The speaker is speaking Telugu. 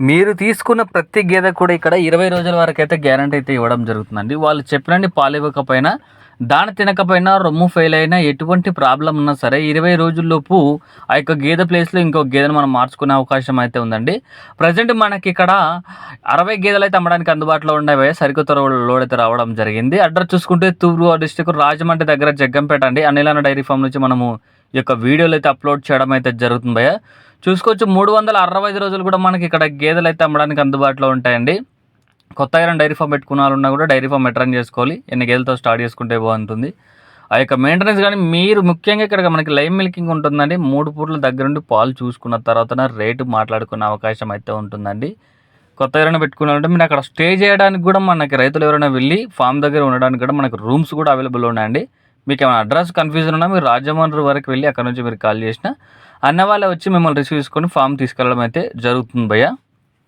మీరు తీసుకున్న ప్రతి గేదె కూడా ఇక్కడ ఇరవై రోజుల వరకు అయితే గ్యారంటీ అయితే ఇవ్వడం జరుగుతుందండి. వాళ్ళు చెప్పినండి పాలు ఇవ్వకపోయినా దాని తినకపోయినా రొమ్ము ఫెయిల్ అయినా ఎటువంటి ప్రాబ్లం ఉన్నా సరే ఇరవై రోజుల్లోపు ఆ యొక్క గేదె ప్లేస్లో ఇంకో గేదెను మనం మార్చుకునే అవకాశం అయితే ఉందండి. ప్రజెంట్ మనకి ఇక్కడ అరవై గేదెలు అయితే అమ్మడానికి అందుబాటులో ఉండేవి సరికొత్త లోడ్ అయితే రావడం జరిగింది. అడ్రస్ చూసుకుంటే తూర్పు డిస్టిక్ రాజమండ్రి దగ్గర జగ్గంపేట అండి. అనిలాన డైరీ ఫామ్ నుంచి మనము ఈ యొక్క వీడియోలు అయితే అప్లోడ్ చేయడం అయితే జరుగుతుంది భయ్య చూసుకోవచ్చు. మూడు వందల అరవై ఐదు రోజులు కూడా మనకి ఇక్కడ గేదెలు అయితే అమ్మడానికి అందుబాటులో ఉంటాయండి. కొత్తగా ఏమైనా డైరీ ఫామ్ పెట్టుకున్నారన్నా కూడా డైరీ ఫామ్ మెట్రన్ చేసుకోవాలి. ఎన్ని గేదెలతో స్టార్ట్ చేసుకుంటే బాగుంటుంది. ఆ యొక్క మెయింటెనెన్స్ కానీ మీరు ముఖ్యంగా ఇక్కడ మనకి లైవ్ మిల్కింగ్ ఉంటుందండి. మూడు పూట్ల దగ్గర నుండి పాలు చూసుకున్న తర్వాత రేటు మాట్లాడుకునే అవకాశం అయితే ఉంటుందండి. కొత్త ఎవరైనా పెట్టుకున్నారంటే మీరు అక్కడ స్టే చేయడానికి కూడా మనకి రైతులు ఎవరైనా వెళ్ళి ఫామ్ దగ్గర ఉండడానికి కూడా మనకు రూమ్స్ కూడా అవైలబుల్ ఉన్నాయండి. మీకు ఏమైనా అడ్రస్ కన్ఫ్యూజన్ ఉన్నా మీరు రాజమండ్రి వరకు వెళ్ళి అక్కడ నుంచి మీరు కాల్ చేసిన అన్న వాళ్ళే వచ్చి మిమ్మల్ని రిసీవ్ చేసుకొని ఫామ్ తీసుకెళ్ళడం అయితే జరుగుతుంది భయ్యా.